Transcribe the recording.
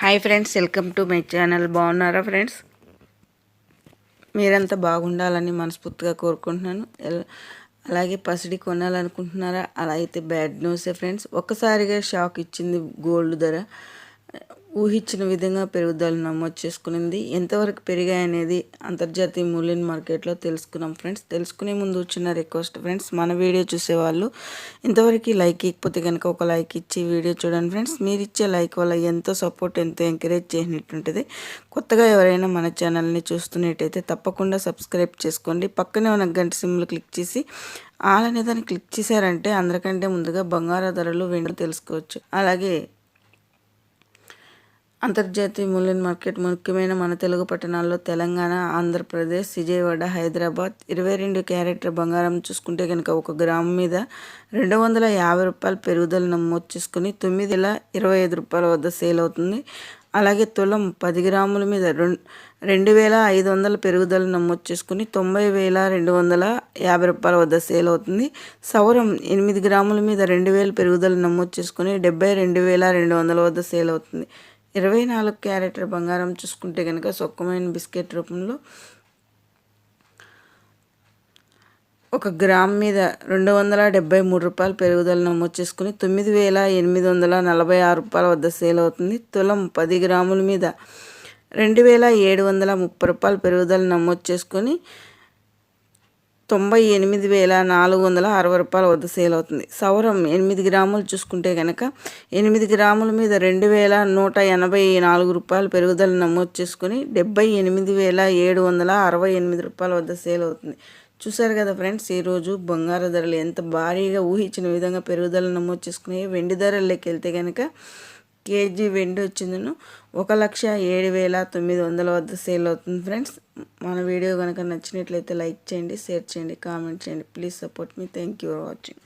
Hi friends welcome to my channel బాగున్నారా friends మీరంతా బాగుండాలని మనస్ఫూర్తిగా కోరుకుంటున్నాను. ఎల్- అలాగే పసిడి కొనాలనుకుంటున్నారా? అలా అయితే బ్యాడ్ న్యూసే ఫ్రెండ్స్ ఒక్కసారిగా షాక్ ఇచ్చింది గోల్డ్ ధర. ఊహించిన విధంగా పెరుగుదల నమోదు చేసుకునింది. ఎంతవరకు పెరిగాయనేది అంతర్జాతీయ మూల్యం మార్కెట్లో తెలుసుకున్నాం ఫ్రెండ్స్. తెలుసుకునే ముందు చిన్న రిక్వెస్ట్ ఫ్రెండ్స్ మన వీడియో చూసేవాళ్ళు ఇంతవరకు లైక్ ఇకపోతే కనుక ఒక లైక్ ఇచ్చి వీడియో చూడండి ఫ్రెండ్స్. మీరు ఇచ్చే లైక్ వల్ల ఎంతో సపోర్ట్ ఎంతో ఎంకరేజ్ చేసినట్టుంటుంది. కొత్తగా ఎవరైనా మన ఛానల్ని చూస్తున్నట్టయితే తప్పకుండా సబ్స్క్రైబ్ చేసుకోండి. పక్కనే ఉన్న గంట సిమ్లు క్లిక్ చేసి ఆల్ అనే దాన్ని క్లిక్ చేశారంటే అందరికంటే ముందుగా బంగారు ధరలు వెండి తెలుసుకోవచ్చు. అలాగే అంతర్జాతీయ మూల్యం మార్కెట్ ముఖ్యమైన మన తెలుగు పట్టణాల్లో తెలంగాణ ఆంధ్రప్రదేశ్ విజయవాడ హైదరాబాద్ ఇరవై రెండు క్యారెక్టర్ బంగారం చూసుకుంటే కనుక ఒక గ్రాము మీద రెండు వందల యాభై రూపాయల పెరుగుదల నమోదు చేసుకుని తొమ్మిది వేల ఇరవై ఐదు రూపాయల వద్ద సేల్ అవుతుంది. అలాగే తులం పది గ్రాముల మీద రెండు రెండు వేల ఐదు వందల పెరుగుదల నమోదు చేసుకుని తొంభై వేల రెండు వందల యాభై రూపాయల వద్ద సేల్ అవుతుంది. సౌరం ఎనిమిది గ్రాముల మీద రెండు వేల పెరుగుదల నమోదు చేసుకుని డెబ్బై రెండు వేల రెండు వందల వద్ద సేల్ అవుతుంది. ఇరవై నాలుగు క్యారెట్ల బంగారం చూసుకుంటే కనుక సొక్కమైన బిస్కెట్ రూపంలో ఒక గ్రామ్ మీద రెండు వందల డెబ్బై మూడు రూపాయలు పెరుగుదల నమోదు చేసుకుని తొమ్మిది వేల ఎనిమిది వందల నలభై ఆరు రూపాయల వద్ద సేల్ అవుతుంది. తులం పది గ్రాముల మీద రెండు వేల ఏడు వందల ముప్పై రూపాయలు పెరుగుదల నమోదు చేసుకొని తొంభై ఎనిమిది వేల నాలుగు వందల అరవై రూపాయల వద్ద సేల్ అవుతుంది. సౌరం ఎనిమిది గ్రాములు చూసుకుంటే కనుక ఎనిమిది గ్రాముల మీద రెండు వేల నూట ఎనభై నాలుగు రూపాయలు పెరుగుదల నమోదు చేసుకుని డెబ్బై ఎనిమిది వేల ఏడు వందల అరవై ఎనిమిది రూపాయల వద్ద సేల్ అవుతుంది. చూసారు కదా ఫ్రెండ్స్ ఈరోజు బంగారు ధరలు ఎంత భారీగా ఊహించిన విధంగా పెరుగుదల నమోదు చేసుకుని వెండి ధరల్లోకి వెళ్తే కనుక కేజీ వెండి వచ్చిందను. ఒక లక్ష ఏడు వేల తొమ్మిది వందల వద్ద సేల్ అవుతుంది ఫ్రెండ్స్. మన వీడియో కనుక నచ్చినట్లయితే లైక్ చేయండి షేర్ చేయండి కామెంట్ చేయండి. Please support me. Thank you for watching.